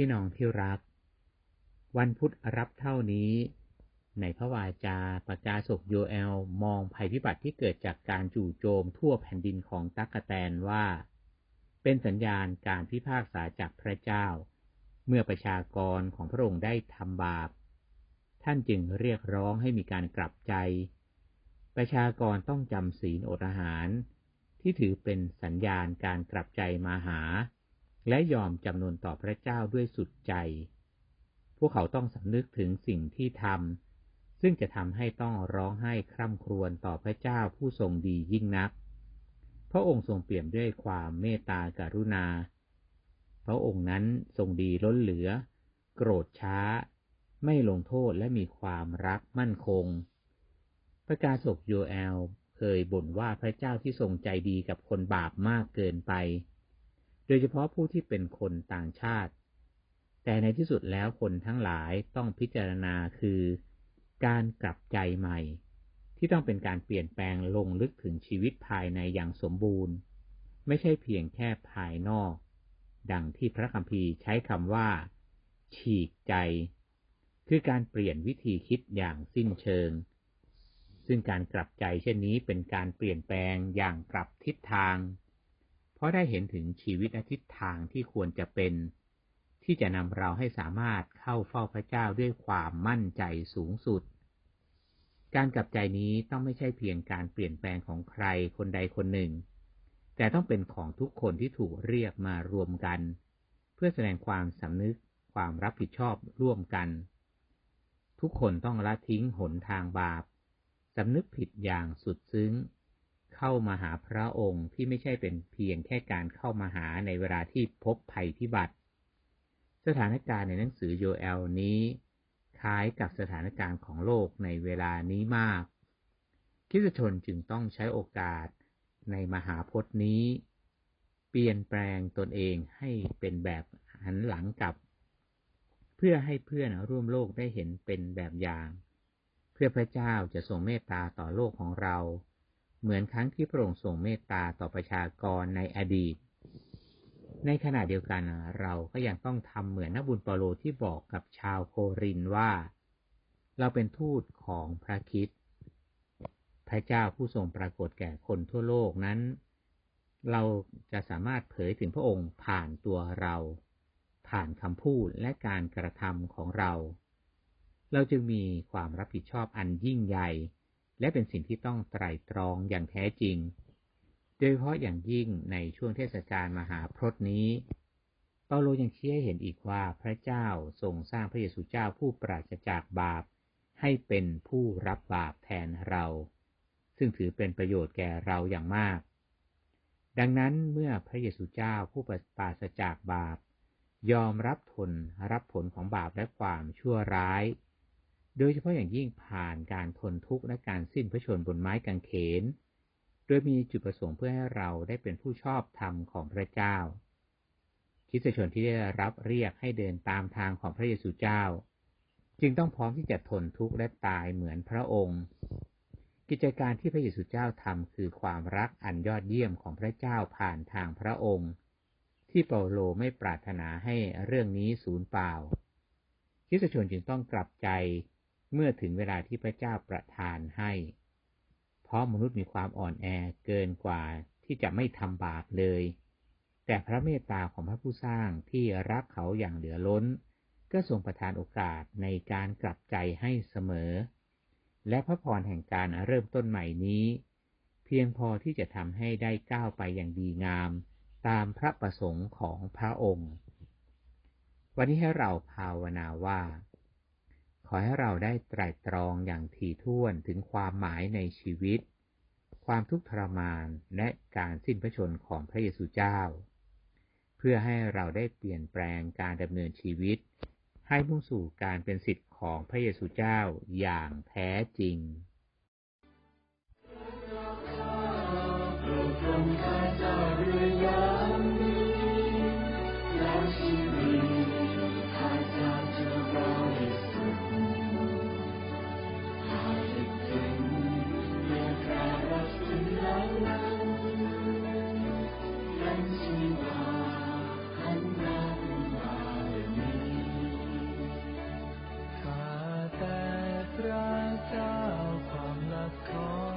พี่น้องที่รัก วันพุธรับเท่านี้ ในพระวาจาประกาศกโยเอลมองภัยพิบัติที่เกิดจากการจู่โจมทั่วแผ่นดินของตักกะแตนว่า เป็นสัญญาณการพิพากษาจากพระเจ้า เมื่อประชากรของพระองค์ได้ทำบาป ท่านจึงเรียกร้องให้มีการกลับใจ ประชากรต้องจำศีลอดอาหาร ที่ถือเป็นสัญญาณการกลับใจมาหา และยอมจำนนต่อพระเจ้าด้วยสุดใจ พวกเขาต้องสำนึกถึงสิ่งที่ทำซึ่งจะทำให้ต้องร้องไห้คร่ำครวญต่อพระเจ้าผู้ทรงดียิ่งนัก พระองค์ทรงเปี่ยมด้วยความเมตตากรุณา พระองค์นั้นทรงดีล้นเหลือ โกรธช้า ไม่ลงโทษและมีความรักมั่นคง พระกาศกโยแอลเคยบ่นว่าพระเจ้าที่ทรงใจดีกับคนบาปมากเกินไป โดยเฉพาะผู้ที่เป็นคนต่างชาติ แต่ในที่สุดแล้วคนทั้งหลายต้องพิจารณาคือ การกลับใจใหม่ ที่ต้องเป็นการเปลี่ยนแปลงลงลึกถึงชีวิตภายในอย่างสมบูรณ์ ไม่ใช่เพียงแค่ภายนอก ดังที่พระคัมภีร์ใช้คำว่า ฉีกใจ คือการเปลี่ยนวิธีคิดอย่างสิ้นเชิง ซึ่งการกลับใจเช่นนี้เป็นการเปลี่ยนแปลงอย่างกลับทิศทาง เพราะได้เห็นถึงชีวิตอาทิตทางที่ควรจะเป็น ที่จะนำเราให้สามารถเข้าเฝ้าพระเจ้าด้วยความมั่นใจสูงสุด การกลับใจนี้ต้องไม่ใช่เพียงการเปลี่ยนแปลงของใครคนใดคนหนึ่ง แต่ต้องเป็นของทุกคนที่ถูกเรียกมารวมกัน เพื่อแสดงความสำนึกความรับผิดชอบร่วมกัน ทุกคนต้องละทิ้งหนทางบาปสำนึกผิดอย่างสุดซึ้ง เข้ามาหาพระองค์ที่ไม่ใช่เป็นเพียงแค่การเข้ามาหาในเวลาที่พบภัยพิบัติ สถานการณ์ในหนังสือโยเอลนี้ คล้ายกับสถานการณ์ของโลกในเวลานี้มากคริสชนจึงต้องใช้โอกาสในมหาพจน์นี้ เปลี่ยนแปลงตนเองให้เป็นแบบหันหลังกลับ เพื่อให้เพื่อนร่วมโลกได้เห็นเป็นแบบอย่าง เพื่อพระเจ้าจะทรงเมตตาต่อโลกของเรา เหมือนครั้งที่พระองค์ทรงเมตตาต่อประชากรในอดีต ในขณะเดียวกันเราก็ยังต้องทำเหมือนนักบุญเปาโลที่บอกกับชาวโครินว่า เราเป็นทูตของพระคิดพระเจ้าผู้ทรงปรากฏแก่คนทั่วโลกนั้น เราจะสามารถเผยถึงพระองค์ผ่านตัวเรา ผ่านคำพูดและการกระทำของเรา เราจึงมีความรับผิดชอบอันยิ่งใหญ่ และเป็นสิ่งที่ต้องไตร่ตรองอย่างแท้จริง โดยเฉพาะอย่างยิ่งในช่วงเทศกาลมหาพรตนี้ เปาโลยังชี้ให้เห็นอีกว่าพระเจ้าทรงสร้างพระเยซูเจ้าผู้ปราศจากบาป ให้เป็นผู้รับบาปแทนเรา ซึ่งถือเป็นประโยชน์แก่เราอย่างมาก ดังนั้นเมื่อพระเยซูเจ้าผู้ปราศจากบาป ยอมรับทนรับผลของบาปและความชั่วร้าย โดยเฉพาะอย่างยิ่งผ่านการทนทุกข์และการสิ้นพระชนบนไม้กางเขน โดยมีจุดประสงค์เพื่อให้เราได้เป็นผู้ชอบธรรมของพระเจ้าคิดชนที่ได้รับเรียกให้เดินตามทางของพระเยซูเจ้า จึงต้องพร้อมที่จะทนทุกข์และตายเหมือนพระองค์ กิจการที่พระเยซูเจ้าทำคือความรักอันยอดเยี่ยมของพระเจ้าผ่านทางพระองค์ ที่เปาโลไม่ปรารถนาให้เรื่องนี้สูญเปล่าคิดชนจึงต้องกลับใจ เมื่อถึงเวลาที่พระเจ้าประทานให้ เพราะมนุษย์มีความอ่อนแอเกินกว่าที่จะไม่ทำบาปเลย แต่พระเมตตาของพระผู้สร้างที่รักเขาอย่างเหลือล้น ก็ทรงประทานโอกาสในการกลับใจให้เสมอ และพระพรแห่งการเริ่มต้นใหม่นี้ เพียงพอที่จะทำให้ได้ก้าวไปอย่างดีงาม ตามพระประสงค์ของพระองค์ วันนี้ให้เราภาวนาว่า ขอให้เราได้ไตร่ตรองอย่างถี่ถ้วนถึงความหมายในชีวิต ความทุกข์ทรมานและการสิ้นพระชนของพระเยซูเจ้า เพื่อให้เราได้เปลี่ยนแปลงการดำเนินชีวิต ให้มุ่งสู่การเป็นสิทธิ์ของพระเยซูเจ้าอย่างแท้จริงพระเจ้า call.